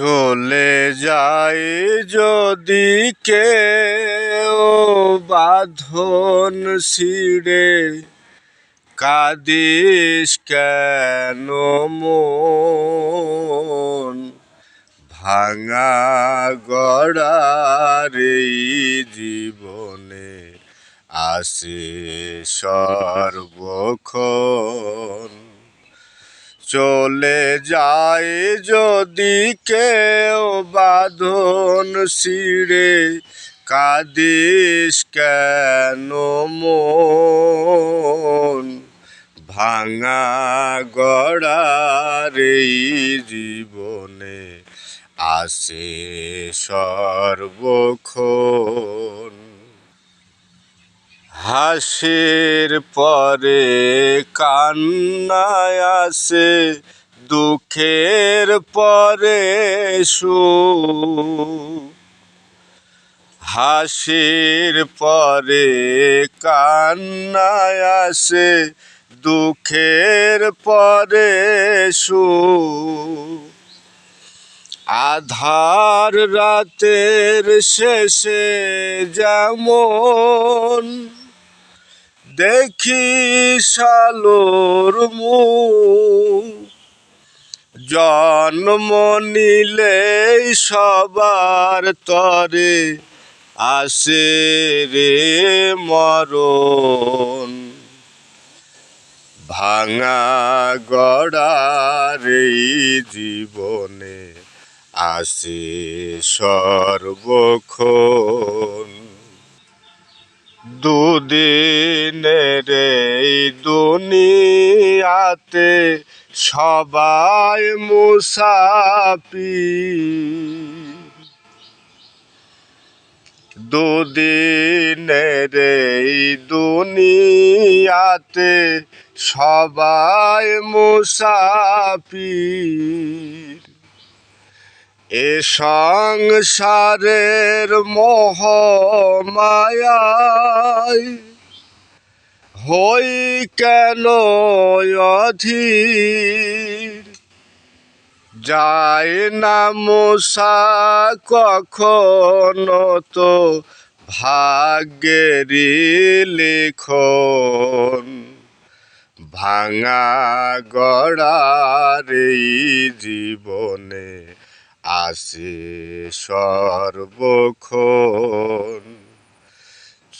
চলে যায় যদি কেউ বাঁধন ছিঁড়ে কাদিস কেন মন? ভাঙা গড়ার জীবনে আসে সর্বক্ষণ। চলে যায় যদি কেউ বাঁধন ছিঁড়ে। কাদিস কেন মন? ভাঙা গড়ার জীবনে আসে সর্বক্ষণ। হাসির পরে কান্নায় আসে, দুঃখের পরে সুখ। হাসির পরে কান্নায় আসে, দুঃখের পরে সুখ। আধার রাতের শেষে যেমন দেখি সালোর মুখ। জন্ম নিলেই সবার তরে আসে রে মরণ। ভাঙা গড়ার জীবনে আসে সর্বক্ষণ। দুদিনের এই দুনিয়াতে সবাই মুসাফি দুদিনের এই দুনিয়াতে সবাই মুসাফির। এ সংসারের মোহ মায়ায় হই কেন অধীর? যায় না মশা কখনো তো ভাগ্যেরই লিখন। ভাঙা গড়ার জীবনে আসে সর্বক্ষণ।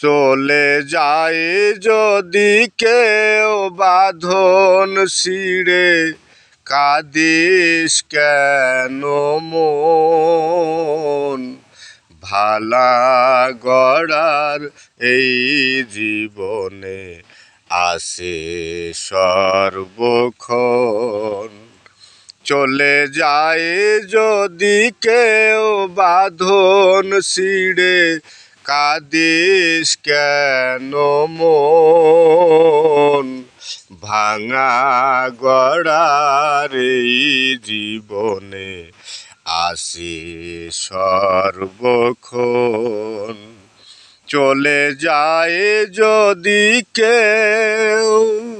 চলে যায় যদি কেউ বাঁধন ছিঁড়ে, কাদিস কেন মন? ভালা গড়ার এই জীবনে আসে সর্বক্ষণ। চলে যায় যদি কেউ বাঁধন ছিঁড়ে কাদিস কেন মন? ভাঙা গড়ার জীবনে আসি সর্বক্ষণ। চলে যায় যদি কেউ